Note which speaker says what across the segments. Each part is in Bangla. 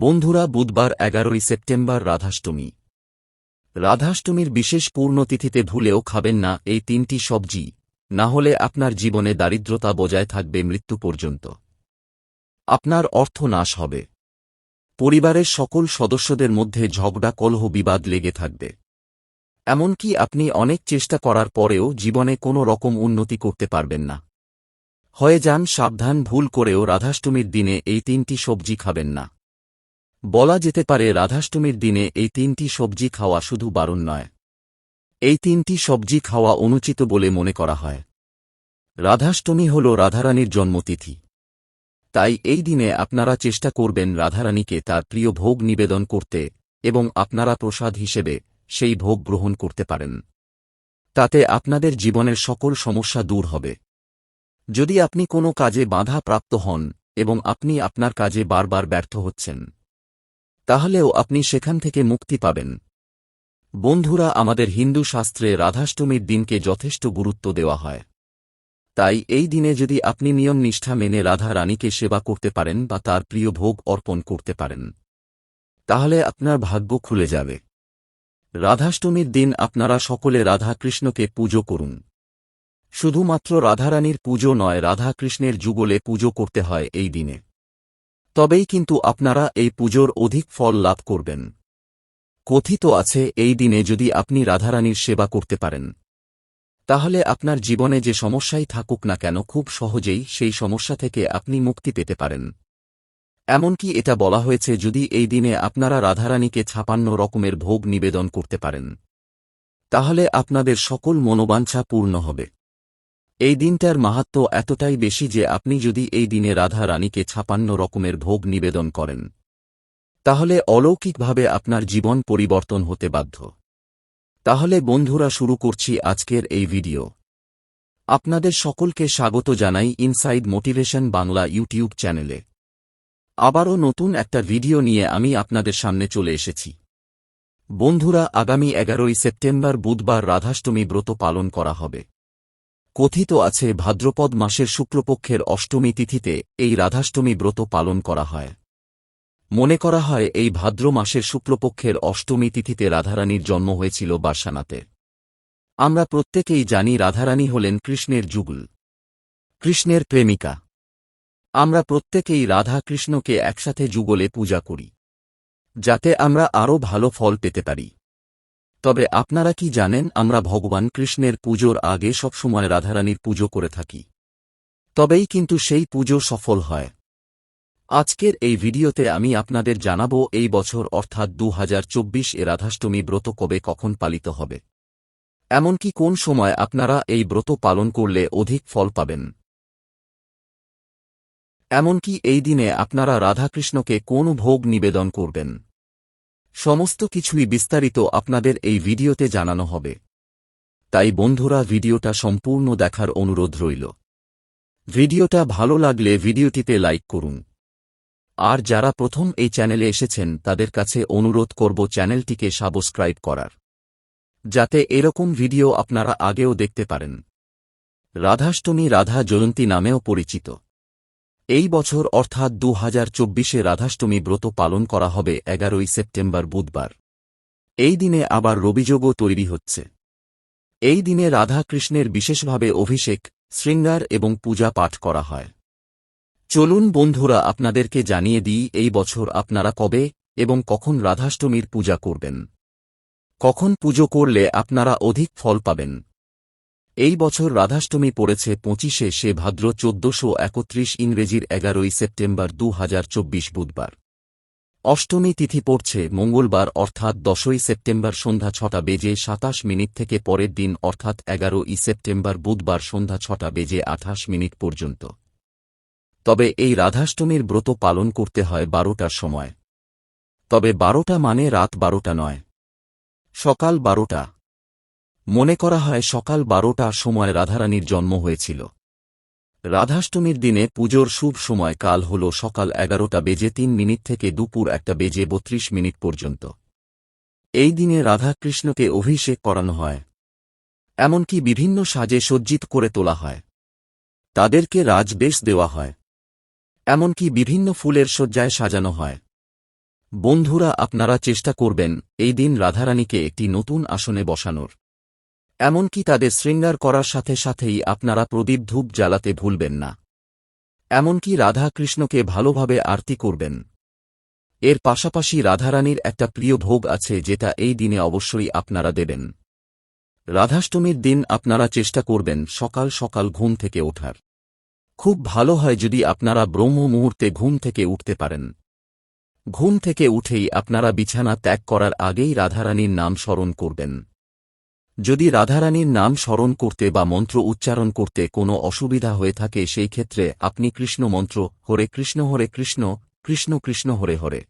Speaker 1: বন্ধুরা, বুধবার এগারোই সেপ্টেম্বর রাধাষ্টমী। রাধাষ্টমীর বিশেষ পূর্ণতিথিতে ভুলেও খাবেন না এই তিনটি সবজি। না হলে আপনার জীবনে দারিদ্রতা বজায় থাকবে মৃত্যু পর্যন্ত। আপনার অর্থ নাশ হবে। পরিবারের সকল সদস্যদের মধ্যে ঝগড়া, কলহ, বিবাদ লেগে থাকবে। এমনকি আপনি অনেক চেষ্টা করার পরেও জীবনে কোনো রকম উন্নতি করতে পারবেন না। হয়ে যান সাবধান, ভুল করেও রাধাষ্টমীর দিনে এই তিনটি সবজি খাবেন না। বলা যেতে পারে রাধাষ্টমীর দিনে এই তিনটি সবজি খাওয়া শুধু বারণ নয়। এই তিনটি সবজি খাওয়া অনুচিত বলে মনে করা হয়। রাধাষ্টমী হল রাধারানীর জন্মতিথি। তাই এই দিনে আপনারা চেষ্টা করবেন রাধারানীকে তার প্রিয় ভোগ নিবেদন করতে এবং আপনারা প্রসাদ হিসেবে সেই ভোগ গ্রহণ করতে পারেন। তাতে আপনাদের জীবনের সকল সমস্যা দূর হবে। যদি আপনি কোনো কাজে বাধা প্রাপ্ত হন এবং আপনি আপনার কাজে বারবার ব্যর্থ হচ্ছেন তাহলেও আপনি সেখান থেকে মুক্তি পাবেন। বন্ধুরা, আমাদের হিন্দু শাস্ত্রে রাধাষ্টমীর দিনকে যথেষ্ট গুরুত্ব দেওয়া হয়। তাই এই দিনে যদি আপনি নিয়ম নিষ্ঠা মেনে রাধা রানীকে সেবা করতে পারেন বা তার প্রিয় ভোগ অর্পণ করতে পারেন, তাহলে আপনার ভাগ্য খুলে যাবে। রাধাষ্টমীর দিন আপনারা সকলে রাধা কৃষ্ণকে পুজো করুন। শুধুমাত্র রাধারানীর পুজো নয় রাধা কৃষ্ণের যুগলে পুজো করতে হয় এই দিনে। তবেই কিন্তু আপনারা এই পুজোর অধিক ফল লাভ করবেন। কথিত আছে, এই দিনে যদি আপনি রাধারানীর সেবা করতে পারেন। তাহলে আপনার জীবনে যে সমস্যাই থাকুক না কেন, খুব সহজেই সেই সমস্যা থেকে আপনি মুক্তি পেতে পারেন। এমনকি এটা বলা হয়েছে, যদি এই দিনে আপনারা রাধারানীকে ছাপান্ন রকমের ভোগ নিবেদন করতে পারেন, তাহলে আপনাদের সকল মনোবাঞ্ছা পূর্ণ হবে। এই দিনটার মাহাত্ম এতটাই বেশি যে আপনি যদি এই দিনে রাধা রানীকে ছাপান্ন রকমের ভোগ নিবেদন করেন, তাহলে অলৌকিকভাবে আপনার জীবন পরিবর্তন হতে বাধ্য। তাহলে বন্ধুরা, শুরু করছি আজকের এই ভিডিও। আপনাদের সকলকে স্বাগত জানাই ইনসাইড মোটিভেশন বাংলা ইউটিউব চ্যানেলে। আবারও নতুন একটা ভিডিও নিয়ে আমি আপনাদের সামনে চলে এসেছি। বন্ধুরা, আগামী এগারোই সেপ্টেম্বর বুধবার রাধাষ্টমী ব্রত পালন করা হবে। কথিত আছে, ভাদ্রপদ মাসের শুক্লপক্ষের অষ্টমী তিথিতে এই রাধাষ্টমী ব্রত পালন করা হয়। মনে করা হয়, এই ভাদ্র মাসের শুক্লপক্ষের অষ্টমী তিথিতে রাধারানীর জন্ম হয়েছিল বার্সানাতে। আমরা প্রত্যেকেই জানি রাধারানী হলেন কৃষ্ণের যুগল, কৃষ্ণের প্রেমিকা। আমরা প্রত্যেকেই রাধা কৃষ্ণকে একসাথে যুগলে পূজা করি, যাতে আমরা আরও ভালো ফল পেতে পারি। তবে আপনারা কি জানেন, আমরা ভগবান কৃষ্ণের পুজোর আগে সবসময় রাধারানীর পুজো করে থাকি। তবেই কিন্তু সেই পুজো সফল হয়। আজকের এই ভিডিওতে আমি আপনাদের জানাব, এই বছর অর্থাৎ দু হাজার চব্বিশ এ রাধাষ্টমী ব্রত কবে কখন পালিত হবে। এমনকি কোন সময় আপনারা এই ব্রত পালন করলে অধিক ফল পাবেন। এমনকি এই দিনে আপনারা রাধাকৃষ্ণকে কোন ভোগ নিবেদন করবেন। সমস্ত কিছুই বিস্তারিত আপনাদের এই ভিডিওতে জানানো হবে। তাই বন্ধুরা, ভিডিওটা সম্পূর্ণ দেখার অনুরোধ রইল। ভিডিওটা ভালো লাগলে ভিডিওটিতে লাইক করুন। আর যারা প্রথম এই চ্যানেলে এসেছেন, তাদের কাছে অনুরোধ করব চ্যানেলটিকে সাবস্ক্রাইব করার। যাতে এরকম ভিডিও আপনারা আগেও দেখতে পারেন। রাধাষ্টমী রাধা জয়ন্তী নামেও পরিচিত। এই বছর অর্থাৎ দু হাজার চব্বিশে রাধাষ্টমী ব্রত পালন করা হবে এগারোই সেপ্টেম্বর বুধবার। এই দিনে আবার রবিযোগও তৈরি হচ্ছে। এই দিনে রাধাকৃষ্ণের বিশেষভাবে অভিষেক, শৃঙ্গার এবং পূজা পাঠ করা হয়। চলুন বন্ধুরা, আপনাদেরকে জানিয়ে দিই এই বছর আপনারা কবে এবং কখন রাধাষ্টমীর পূজা করবেন। কখন পুজো করলে আপনারা অধিক ফল পাবেন? এই বছর রাধাষ্টমী পড়েছে পঁচিশে সে ভাদ্র চোদ্দশো একত্রিশ ইংরেজির এগারোই সেপ্টেম্বর দু হাজার চব্বিশ বুধবার। অষ্টমী তিথি পড়ছে মঙ্গলবার অর্থাৎ দশই সেপ্টেম্বর সন্ধ্যা ছটা বেজে সাতাশ মিনিট থেকে পরের দিন অর্থাৎ এগারোই সেপ্টেম্বর বুধবার সন্ধ্যা ছটা বেজে আঠাশ মিনিট পর্যন্ত। তবে এই রাধাষ্টমীর ব্রত পালন করতে হয় বারোটার সময়। তবে বারোটা মানে রাত বারোটা নয়। সকাল বারোটা। মনে করা হয় সকাল বারোটার সময় রাধারানীর জন্ম হয়েছিল। রাধাষ্টমীর দিনে পুজোর শুভ সময় কাল হল সকাল এগারোটা বেজে তিন মিনিট থেকে দুপুর একটা বেজে বত্রিশ মিনিট পর্যন্ত। এই দিনে রাধাকৃষ্ণকে অভিষেক করানো হয়। এমনকি বিভিন্ন সাজে সজ্জিত করে তোলা হয়। তাদেরকে রাজবেশ দেওয়া হয়। এমনকি বিভিন্ন ফুলের শয্যায় সাজানো হয়। বন্ধুরা, আপনারা চেষ্টা করবেন এই দিন রাধারানীকে একটি নতুন আসনে বসানোর। এমনকি তাদের শৃঙ্গার করার সাথে সাথেই আপনারা প্রদীপ ধূপ জ্বালাতে ভুলবেন না। এমনকি রাধা কৃষ্ণকে ভালোভাবে আরতি করবেন। এর পাশাপাশি রাধারানীর একটা প্রিয় ভোগ আছে যেটা এই দিনে অবশ্যই আপনারা দেবেন। রাধাষ্টমীর দিন আপনারা চেষ্টা করবেন সকাল সকাল ঘুম থেকে ওঠার। খুব ভালো হয় যদি আপনারা ব্রহ্ম মুহূর্তে ঘুম থেকে উঠতে পারেন। ঘুম থেকে উঠেই আপনারা বিছানা ত্যাগ করার আগেই রাধারানীর নাম স্মরণ করবেন। যদি রাধারানীর নাম স্মরণ করতে বা মন্ত্র উচ্চারণ করতে কোনো অসুবিধা হয়ে থাকে, সেই ক্ষেত্রে আপনি কৃষ্ণ মন্ত্র, হরে কৃষ্ণ হরে কৃষ্ণ কৃষ্ণ কৃষ্ণ, হরে হরে।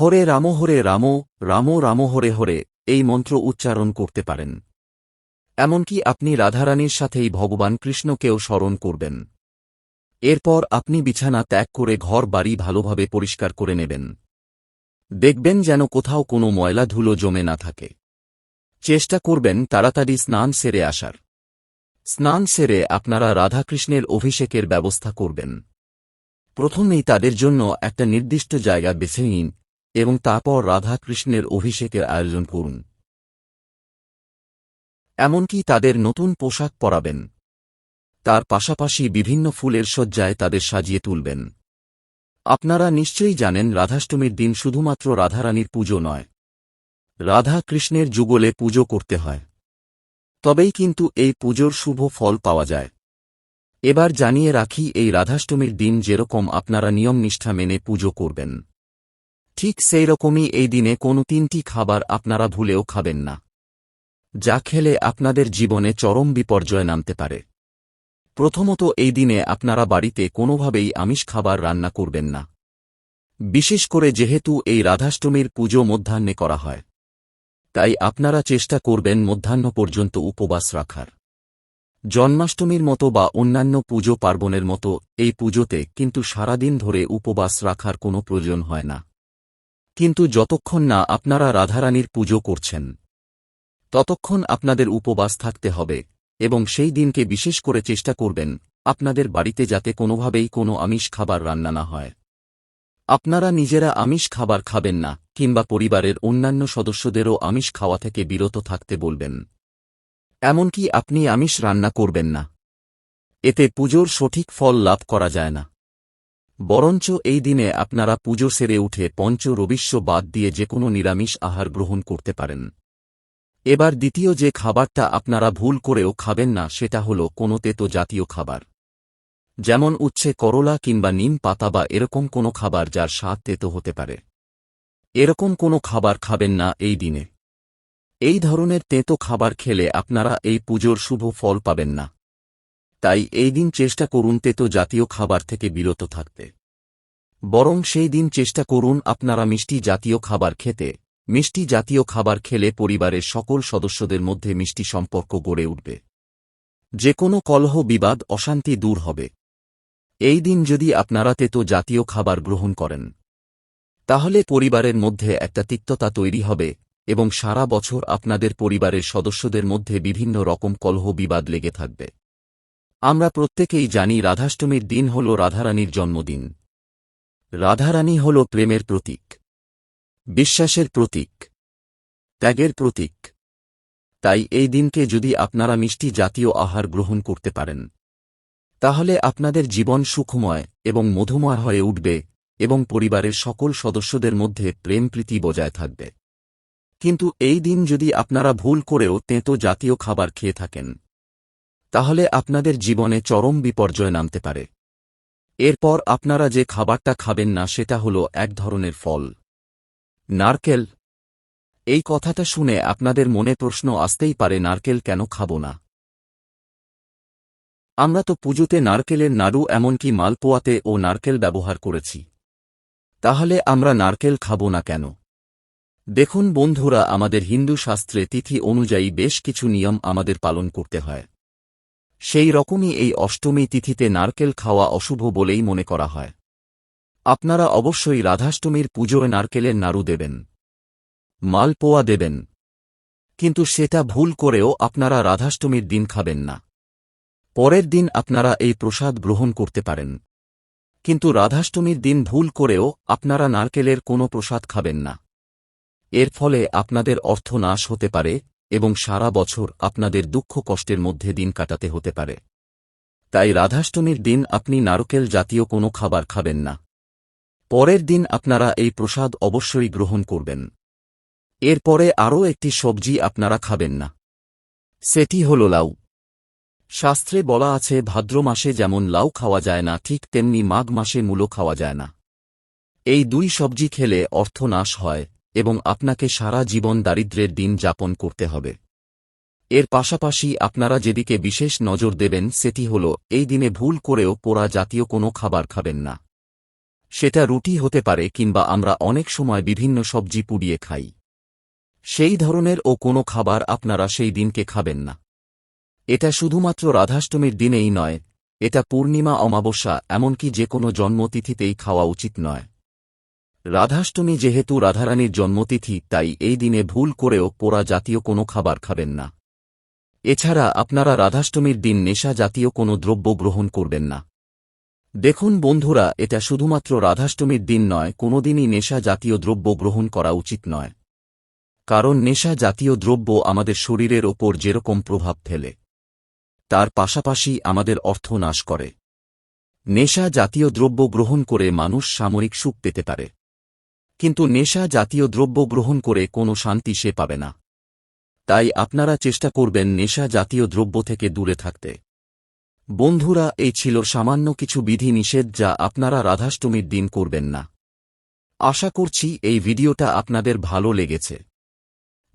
Speaker 1: হরে রাম হরে রাম রাম রাম, হরে হরে, এই মন্ত্র উচ্চারণ করতে পারেন। এমনকি আপনি রাধারানীর সাথেই ভগবান কৃষ্ণকেও স্মরণ করবেন। এরপর আপনি বিছানা ত্যাগ করে ঘর, বাড়ি ভালোভাবে পরিষ্কার করে নেবেন। দেখবেন যেন কোথাও কোনো ময়লা ধুলো জমে না থাকে। চেষ্টা করবেন তাড়াতাড়ি স্নান সেরে আসার। স্নান সেরে আপনারা রাধাকৃষ্ণের অভিষেকের ব্যবস্থা করবেন। প্রথমেই তাদের জন্য একটা নির্দিষ্ট জায়গা বেছে নিন এবং তারপর রাধাকৃষ্ণের অভিষেকের আয়োজন করুন। এমনকি তাদের নতুন পোশাক পরাবেন। তার পাশাপাশি বিভিন্ন ফুলের সজ্জায় তাদের সাজিয়ে তুলবেন। আপনারা নিশ্চয়ই জানেন রাধাষ্টমীর দিন শুধুমাত্র রাধারানীর পুজো নয়। রাধা কৃষ্ণের যুগলে পুজো করতে হয়। তবেই কিন্তু এই পুজোর শুভ ফল পাওয়া যায়। এবার জানিয়ে রাখি, এই রাধাষ্টমীর দিন যেরকম আপনারা নিয়ম নিষ্ঠা মেনে পুজো করবেন, ঠিক সেই রকমই এই দিনে কোনো তিনটি খাবার আপনারা ভুলেও খাবেন না। যা খেলে আপনাদের জীবনে চরম বিপর্যয় নামতে পারে। প্রথমত এই দিনে আপনারা বাড়িতে কোনোভাবেই আমিষ খাবার রান্না করবেন না। বিশেষ করে যেহেতু এই রাধাষ্টমীর পুজো মধ্যাহ্নে করা হয়। তাই আপনারা চেষ্টা করবেন মধ্যাহ্ন পর্যন্ত উপবাস রাখার। জন্মাষ্টমীর মতো বা অন্যান্য পুজো পার্বণের মতো এই পুজোতে কিন্তু সারাদিন ধরে উপবাস রাখার কোনো প্রয়োজন হয় না। কিন্তু যতক্ষণ না আপনারা রাধারানীর পুজো করছেন, ততক্ষণ আপনাদের উপবাস থাকতে হবে এবং সেই দিনকে বিশেষ করে চেষ্টা করবেন আপনাদের বাড়িতে যাতে কোনোভাবেই কোনো আমিষ খাবার রান্না না হয়। আপনারা নিজেরা আমিষ খাবার খাবেন না, কিংবা পরিবারের অন্যান্য সদস্যদেরও আমিষ খাওয়া থেকে বিরত থাকতে বলবেন। এমনকি আপনি আমিষ রান্না করবেন না। এতে পুজোর সঠিক ফল লাভ করা যায় না। বরঞ্চ এই দিনে আপনারা পুজো সেরে উঠে পঞ্চ রবিশ্ব বাদ দিয়ে যে কোনো নিরামিষ আহার গ্রহণ করতে পারেন। এবার দ্বিতীয় যে খাবারটা আপনারা ভুল করেও খাবেন না, সেটা হল কোনো তেতো জাতীয় খাবার। যেমন উচ্ছে করলা কিংবা নিম পাতা বা এরকম কোনো খাবার যার স্বাদ তেতো হতে পারে। এরকম কোনো খাবার খাবেন না এই দিনে। এই ধরনের তেঁতো খাবার খেলে আপনারা এই পুজোর শুভ ফল পাবেন না। তাই এই দিন চেষ্টা করুন তেতো জাতীয় খাবার থেকে বিরত থাকতে। বরং সেই দিন চেষ্টা করুন আপনারা মিষ্টি জাতীয় খাবার খেতে। মিষ্টি জাতীয় খাবার খেলে পরিবারের সকল সদস্যদের মধ্যে মিষ্টি সম্পর্ক গড়ে উঠবে। যে কোনো কলহ বিবাদ, অশান্তি দূর হবে। এই দিন যদি আপনারা তেতো জাতীয় খাবার গ্রহণ করেন, তাহলে পরিবারের মধ্যে একটা তিক্ততা তৈরি হবে এবং সারা বছর আপনাদের পরিবারের সদস্যদের মধ্যে বিভিন্ন রকম কলহ বিবাদ লেগে থাকবে। আমরা প্রত্যেকেই জানি রাধাষ্টমীর দিন হল রাধারানীর জন্মদিন। রাধারানী হল প্রেমের প্রতীক, বিশ্বাসের প্রতীক, ত্যাগের প্রতীক। তাই এই দিনকে যদি আপনারা মিষ্টি জাতীয় আহার গ্রহণ করতে পারেন তাহলে আপনাদের জীবন সুখময় এবং মধুময় হয়ে উঠবে এবং পরিবারের সকল সদস্যদের মধ্যে প্রেম প্রীতি বজায় থাকবে। কিন্তু এই দিন যদি আপনারা ভুল করেও তেঁতো জাতীয় খাবার খেয়ে থাকেন, তাহলে আপনাদের জীবনে চরম বিপর্যয় নামতে পারে। এরপর আপনারা যে খাবারটা খাবেন না, সেটা হল এক ধরনের ফল। নারকেল। এই কথাটা শুনে আপনাদের মনে প্রশ্ন আসতেই পারে, নারকেল কেন খাব না? আমরা তো পুজোতে নারকেলের নাড়ু এমনকি মালপোয়াতে ও নারকেল ব্যবহার করেছি। তাহলে আমরা নারকেল খাব না কেন? দেখুন বন্ধুরা, আমাদের হিন্দু শাস্ত্রে তিথি অনুযায়ী বেশ কিছু নিয়ম আমাদের পালন করতে হয়। সেই রকমই এই অষ্টমী তিথিতে নারকেল খাওয়া অশুভ বলেই মনে করা হয়। আপনারা অবশ্যই রাধাষ্টমীর পুজোয় নারকেলের নাড়ু দেবেন। মালপোয়া দেবেন। কিন্তু সেটা ভুল করেও আপনারা রাধাষ্টমীর দিন খাবেন না। পরের দিন আপনারা এই প্রসাদ গ্রহণ করতে পারেন। কিন্তু রাধাষ্টমীর দিন ভুল করেও আপনারা নারকেলের কোনো প্রসাদ খাবেন না। এর ফলে আপনাদের অর্থ নাশ হতে পারে এবং সারা বছর আপনাদের দুঃখ কষ্টের মধ্যে দিন কাটাতে হতে পারে। তাই রাধাষ্টমীর দিন আপনি নারকেল জাতীয় কোনো খাবার খাবেন না। পরের দিন আপনারা এই প্রসাদ অবশ্যই গ্রহণ করবেন। এরপরে আরও একটি সবজি আপনারা খাবেন না। সেটি হল লাউ। শাস্ত্রে বলা আছে, ভাদ্র মাসে যেমন লাউ খাওয়া যায় না, ঠিক তেমনি মাঘ মাসে মূলো খাওয়া যায় না। এই দুই সবজি খেলে অর্থ নাশ হয় এবং আপনাকে সারা জীবন দারিদ্র্যের দিন যাপন করতে হবে। এর পাশাপাশি আপনারা যেদিকে বিশেষ নজর দেবেন, সেটি হল, এই দিনে ভুল করেও পোড়া জাতীয় কোনো খাবার খাবেন না। সেটা রুটি হতে পারে কিংবা আমরা অনেক সময় বিভিন্ন সবজি পুড়িয়ে খাই। সেই ধরনের ও কোনো খাবার আপনারা সেই দিনকে খাবেন না। এটা শুধুমাত্র রাধাষ্টমীর দিনেই নয়, এটা পূর্ণিমা অমাবস্যা, এমনকি যে কোনো জন্মতিথিতেই খাওয়া উচিত নয়। রাধাষ্টমী যেহেতু রাধারানীর জন্মতিথি, তাই এই দিনে ভুল করেও পোড়া জাতীয় কোনো খাবার খাবেন না। এছাড়া আপনারা রাধাষ্টমীর দিন নেশা জাতীয় কোনো দ্রব্য গ্রহণ করবেন না। দেখুন বন্ধুরা, এটা শুধুমাত্র রাধাষ্টমীর দিন নয়, কোনোদিনই নেশা জাতীয় দ্রব্য গ্রহণ করা উচিত নয়। কারণ নেশা জাতীয় দ্রব্য আমাদের শরীরের ওপর যেরকম প্রভাব ফেলে। তার পাশাপাশি আমাদের অর্থ নাশ করে। নেশা জাতীয় দ্রব্য গ্রহণ করে মানুষ সামরিক সুখ পেতে পারে। কিন্তু নেশা জাতীয় দ্রব্য গ্রহণ করে কোনো শান্তি সে পাবে না। তাই আপনারা চেষ্টা করবেন নেশা জাতীয় দ্রব্য থেকে দূরে থাকতে। বন্ধুরা, এই ছিল সামান্য কিছু বিধি নিষেধ যা আপনারা রাধাষ্টমীর দিন করবেন না। আশা করছি এই ভিডিওটা আপনাদের ভালো লেগেছে।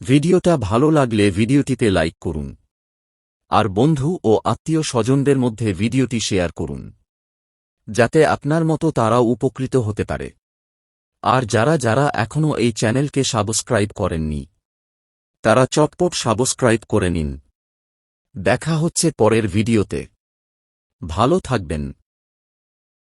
Speaker 1: ভিডিওটা ভালো লাগলে ভিডিওটিতে লাইক করুন। আর বন্ধু ও আত্মীয় স্বজনদের মধ্যে ভিডিওটি শেয়ার করুন। যাতে আপনার মতো তারাও উপকৃত হতে পারে। আর যারা যারা এখনও এই চ্যানেলকে সাবস্ক্রাইব করেননি, তারা চটপট সাবস্ক্রাইব করে নিন। দেখা হচ্ছে পরের ভিডিওতে। ভালো থাকবেন।